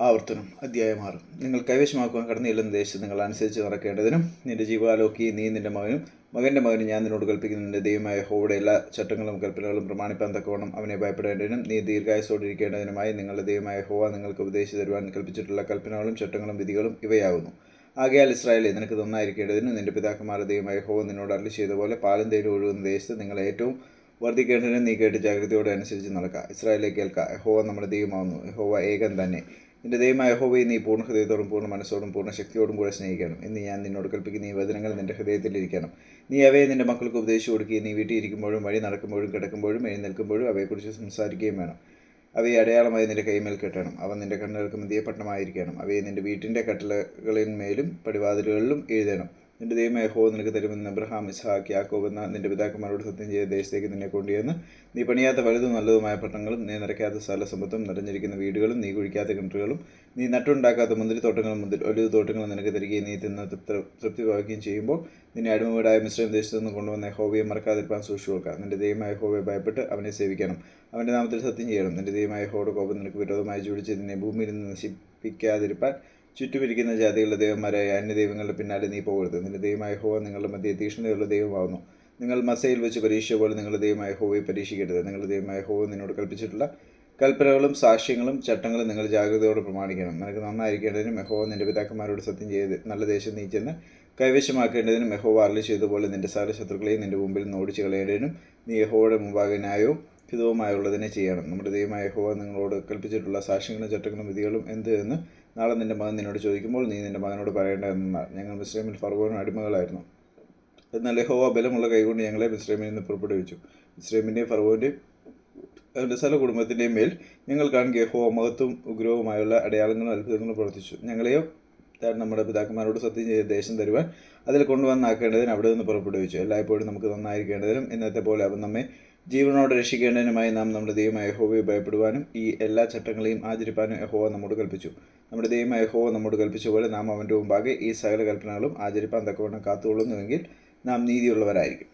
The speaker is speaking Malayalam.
ആവർത്തനം അധ്യായം ആറ്. നിങ്ങൾ കൈവശമാക്കുവാൻ കടന്നില്ലെന്ന ദേശത്ത് നിങ്ങൾ അനുസരിച്ച് നടക്കേണ്ടതിനും നിന്റെ ജീവാലോക്കി നീ നിന്റെ മകനും മകന്റെ മകനും ഞാൻ നിന്നോട് കൽപ്പിക്കുന്ന. നിന്റെ ദൈവമായ ഹോയുടെ എല്ലാ ചട്ടങ്ങളും കൽപ്പനകളും പ്രമാണിപ്പാൻ തക്കവണ്ണം അവനെ ഭയപ്പെടേണ്ടതിനും നീ ദീർഘായുസോടിരിക്കേണ്ടതിനുമായി നിങ്ങളുടെ ദൈവമായ ഹോവ നിങ്ങൾക്ക് ഉപദേശിച്ചു തരുവാൻ കൽപ്പിച്ചിട്ടുള്ള കൽപ്പനകളും ചട്ടങ്ങളും വിധികളും ഇവയാകുന്നു ആകയാൽ ഇസ്രായേലെ നിനക്ക് നന്നായിരിക്കേണ്ടതിനും നിന്റെ പിതാക്കന്മാരുടെ ദൈവമായ ഹോവ നിന്നോട് അരളി ചെയ്ത പോലെ പാലും തേരും ഒഴുകുന്ന ദേശത്ത് നിങ്ങൾ ഏറ്റവും വർദ്ധിക്കേണ്ടതിന് നീ കേട്ട് ജാഗ്രതയോടെ അനുസരിച്ച് നടക്കുക ഇസ്രായേലെ കേൾക്കുക ഹോവ നമ്മുടെ ദൈവമാവുന്നു. ഹോവ ഏകൻ തന്നെ. നിന്റെ ദൈവമായ യഹോവയെ നീ പൂർണ ഹൃദയത്തോടും പൂർണ മനസ്സോടും പൂർണ ശക്തിയോടും കൂടെ സ്നേഹിക്കണം. എന്ന് ഞാൻ നിന്നോട് കൽപ്പിക്കുന്ന ഈ വചനങ്ങൾ നിന്റെ ഹൃദയത്തിലിരിക്കണം നീ അവയെ നിന്റെ മക്കൾക്ക് ഉപദേശിച്ചു കൊടുക്കുകയും നീ വീട്ടിൽ ഇരിക്കുമ്പോഴും വഴി നടക്കുമ്പോഴും കിടക്കുമ്പോഴും എഴുന്നേൽക്കുമ്പോഴും അവയെക്കുറിച്ച് സംസാരിക്കുകയും വേണം. അവയെ അടയാളമായി നിന്റെ കൈമേൽ കെട്ടണം. അവ നിന്റെ കണ്ണുകൾക്ക് മതിയെ പട്ടണമായിരിക്കണം. അവയെ നിന്റെ വീട്ടിന്റെ കട്ടളകളിന്മേലും പടിവാതിലുകളിലും എഴുതണം. നിന്റെ ദൈവം യഹോവ നിനക്ക് തരുമെന്ന് അബ്രഹാം ഇസ്ഹാഖ് യാക്കോബ് എന്ന നിന്റെ പിതാക്കന്മാരോട് സത്യം ചെയ്ത ദേശത്തേക്ക് നിന്നെ കൊണ്ടുവന്ന് നീ പണിയാത്ത വലുതും നല്ലതുമായ പട്ടണങ്ങളും നീ നിറയ്ക്കാത്ത സ്ഥലസമ്പത്തും നിറഞ്ഞിരിക്കുന്ന വീടുകളും നീ കുഴിക്കാത്ത കിണറുകളും നീ നട്ടുണ്ടാക്കാത്ത മുന്തിരിത്തോട്ടങ്ങളും മുന്തിരി ഒലിവ് തോട്ടങ്ങളും നിനക്ക് തരികയും നീ തിന്ന് തൃപ്തി പാവുകയും ചെയ്യുമ്പോൾ നിന്നെ അടിമവീടായ മിശ്രം ദേശത്തു നിന്ന് കൊണ്ടുവന്ന ഹോവയെ മറക്കാതിരിക്കാൻ സൂക്ഷിച്ചു നിന്റെ ദൈവമായ ഹോവയെ ഭയപ്പെട്ട് അവനെ സേവിക്കണം. അവന്റെ നാമത്തിൽ സത്യം ചെയ്യണം. നിന്റെ ദൈവമായ ഹോയുടെ കോപം നിനക്ക് വിരോധമായി ജോലിച്ച് നിന്നെ ഭൂമിയിൽ നിന്ന് നശിപ്പിക്കാതിരിപ്പാൻ ചുറ്റുമിരിക്കുന്ന ജാതികളുടെ ദൈവന്മാരായ അന്യദൈവങ്ങളുടെ പിന്നാലെ നീ പോകരുത്. നിന്റെ ദൈവമായ ഹോവ നിങ്ങളുടെ മധ്യ തീക്ഷ്ണതയുള്ള ദൈവമാകുന്നു നിങ്ങൾ മസയിൽ വെച്ച് പരീക്ഷ പോലെ നിങ്ങളുടെ ദൈവമായ ഹോവയെ പരീക്ഷിക്കരുത്. നിങ്ങളുടെ ദൈവമായ ഹോവ നിന്നോട് കൽപ്പിച്ചിട്ടുള്ള കൽപ്പനകളും സാക്ഷ്യങ്ങളും ചട്ടങ്ങളും നിങ്ങൾ ജാഗ്രതയോടെ പ്രമാണിക്കണം. നിനക്ക് നന്നായിരിക്കേണ്ടതിനും മെഹോവ നിന്റെ പിതാക്കന്മാരോട് സത്യം ചെയ്ത് നല്ല ദേശം നീ ചെന്ന് കൈവശമാക്കേണ്ടതിനും മെഹോവ അരളി ചെയ്തതുപോലെ നിന്റെ സകല ശത്രുക്കളെയും നിന്റെ മുമ്പിൽ നിന്ന് ഓടിച്ചു കളയേണ്ടതിനും നീ യഹോയുടെ മുമ്പാകെ ന്യായവും ഹിതവുമായുള്ളതിനെ ചെയ്യണം. നമ്മുടെ ദൈവമായ യഹോവ നിങ്ങളോട് കൽപ്പിച്ചിട്ടുള്ള സാക്ഷ്യങ്ങളും ചട്ടങ്ങളും വിധികളും എന്ത് എന്ന് നാളെ നിന്റെ മകൻ നിന്നോട് ചോദിക്കുമ്പോൾ നീ നിന്റെ മകനോട് പറയേണ്ടതെന്നാൽ ഞങ്ങൾ മിശ്രമിൽ ഫർവോനും അടിമകളായിരുന്നു. എന്നാൽ യഹോവ ബലമുള്ള കൈകൊണ്ട് ഞങ്ങളെ മിശ്രമിൽ നിന്ന് പുറപ്പെടുവിച്ചു. മിശ്രമിന്റെയും ഫർവോന്റെയും അവരുടെ സ്ഥല കുടുംബത്തിന്റെയും മേൽ ഞങ്ങൾ കാണുക യഹോവ മഹത്വം ഉഗ്രഹവുമായുള്ള അടയാളങ്ങളും അത്ഭുതങ്ങളും പ്രവർത്തിച്ചു. ഞങ്ങളെയോ താൻ നമ്മുടെ പിതാക്കന്മാരോട് സത്യം ചെയ്ത ദേശം തരുവാൻ അതിൽ കൊണ്ടുവന്നാക്കേണ്ടതിന് അവിടെ നിന്ന് പുറപ്പെടുവിച്ചു. എല്ലായ്പ്പോഴും നമുക്ക് നന്നായിരിക്കേണ്ടതിനും ഇന്നത്തെ പോലെ അവൻ നമ്മെ ജീവനോടെ രക്ഷിക്കേണ്ടതിനുമായി നാം നമ്മുടെ ദൈവമായ യഹോവയെ ഭയപ്പെടുവാനും ഈ എല്ലാ ചട്ടങ്ങളെയും ആചരിപ്പാനും യഹോവ നമ്മോട് കൽപ്പിച്ചു. നമ്മുടെ ദൈവമായ യഹോവ നമ്മോട് കൽപ്പിച്ച പോലെ നാം അവന്റെ മുമ്പാകെ ഈ സകല കൽപ്പനകളും ആചരിപ്പാൻ തക്കവണ്ണം കാത്തുകൊള്ളുന്നുവെങ്കിൽ നാം നീതിയുള്ളവരായിരിക്കും.